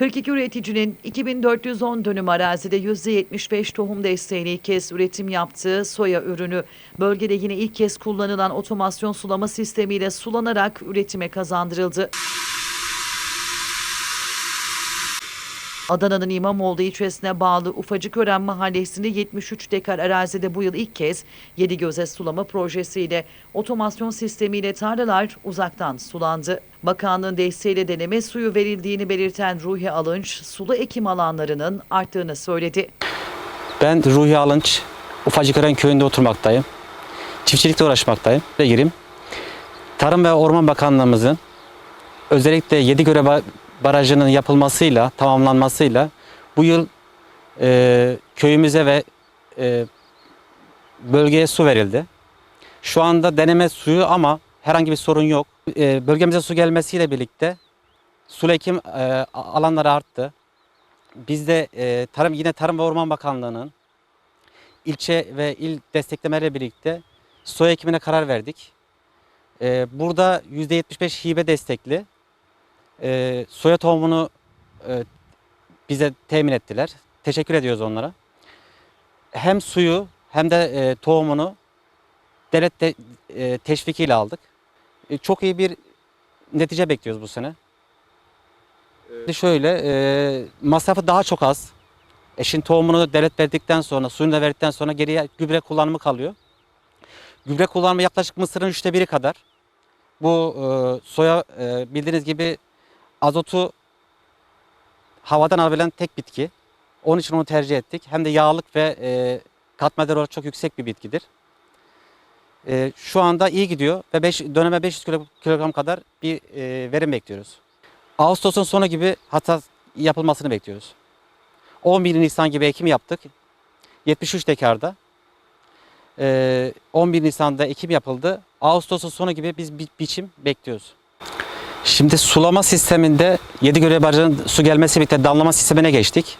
42 üreticinin 2410 dönüm arazide %75 tohum desteğiyle ilk kez üretim yaptığı soya ürünü bölgede yine ilk kez kullanılan otomasyon sulama sistemiyle sulanarak üretime kazandırıldı. Adana'nın İmamoğlu ilçesine bağlı Ufacıkören mahallesinde 73 dekar arazide bu yıl ilk kez Yedigöze sulama projesiyle otomasyon sistemiyle tarlalar uzaktan sulandı. Bakanlığın desteğiyle deneme suyu verildiğini belirten Ruhi Alınç, sulu ekim alanlarının arttığını söyledi. Ben Ruhi Alınç, Ufacıkören köyünde oturmaktayım. Çiftçilikle uğraşmaktayım. Ve gireyim. Tarım ve Orman Bakanlığımızın özellikle Yedigöre Ba- Barajı'nın yapılmasıyla, tamamlanmasıyla bu yıl e, köyümüze ve e, bölgeye su verildi. Şu anda deneme suyu ama herhangi bir sorun yok. E, bölgemize su gelmesiyle birlikte sulu ekim e, alanları arttı. Biz de e, tarım yine Tarım ve Orman Bakanlığı'nın ilçe ve il desteklemeleriyle birlikte soya ekimine karar verdik. E, burada %75 hibe destekli e, soya tohumunu e, bize temin ettiler. Teşekkür ediyoruz onlara. Hem suyu hem de e, tohumunu devlet de, e, teşvikiyle aldık. E, çok iyi bir netice bekliyoruz bu sene. Şimdi Şöyle e, masrafı daha çok az. Eşin tohumunu devlet verdikten sonra, suyunu da verdikten sonra geriye gübre kullanımı kalıyor. Gübre kullanımı yaklaşık mısırın üçte biri kadar. Bu e, soya e, bildiğiniz gibi azotu havadan alabilen tek bitki. Onun için onu tercih ettik. Hem de yağlık ve e, katma değeri olarak çok yüksek bir bitkidir. E, şu anda iyi gidiyor ve beş, döneme 500 kilo- kilogram kadar bir e, verim bekliyoruz. Ağustos'un sonu gibi hasat yapılmasını bekliyoruz. 11 Nisan gibi ekim yaptık. 73 dekarda. Ee, 11 Nisan'da ekim yapıldı. Ağustos'un sonu gibi biz bi- biçim bekliyoruz. Şimdi sulama sisteminde Yedigöre Barajı'nın su gelmesi birlikte damlama sistemine geçtik.